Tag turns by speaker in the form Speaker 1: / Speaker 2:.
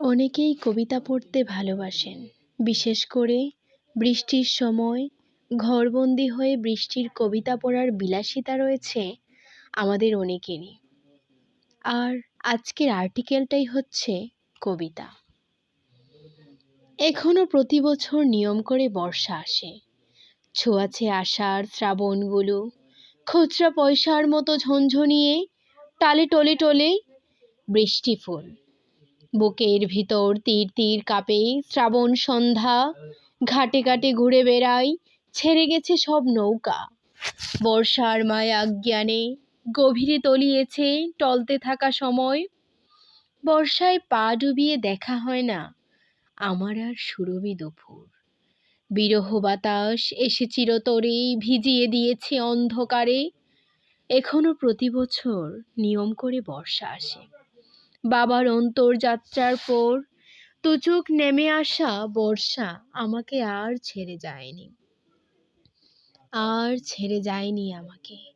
Speaker 1: অনেকেই কবিতা পড়তে ভালোবাসেন। বিশেষ করে বৃষ্টির সময় ঘরবন্দি হয়ে বৃষ্টির কবিতা পড়ার বিলাসিতা রয়েছে আমাদের অনেকেরই। আর আজকের আর্টিকেলটাই হচ্ছে কবিতা। এখনও প্রতি বছর নিয়ম করে বর্ষা আসে। ছোঁয়াছে আষাঢ় শ্রাবণগুলো খুচরা পয়সার মতো ঝনঝনিয়ে টালে টলে টলে বৃষ্টি ফুল। বুকের ভিতর তীর তীর কাঁপে, শ্রাবণ সন্ধ্যা, ঘাটে ঘাটে ঘুরে বেড়াই, ছেড়ে গেছে সব নৌকা। বর্ষার মায়া জ্ঞানে গভীরে তলিয়েছে টলতে থাকা সময়। বর্ষায় পা ডুবিয়ে দেখা হয় না, আমার আর সুরভি দুপুর। বিরহ বাতাস এসে চিরতরে ভিজিয়ে দিয়েছে অন্ধকারে। এখনও প্রতি বছর নিয়ম করে বর্ষা আসে। বাবার অন্তর্যাত্রার পর তুচুক নেমে আসা বর্ষা আমাকে আর ছেড়ে যায়নি। আর ছেড়ে যায়নি আমাকে।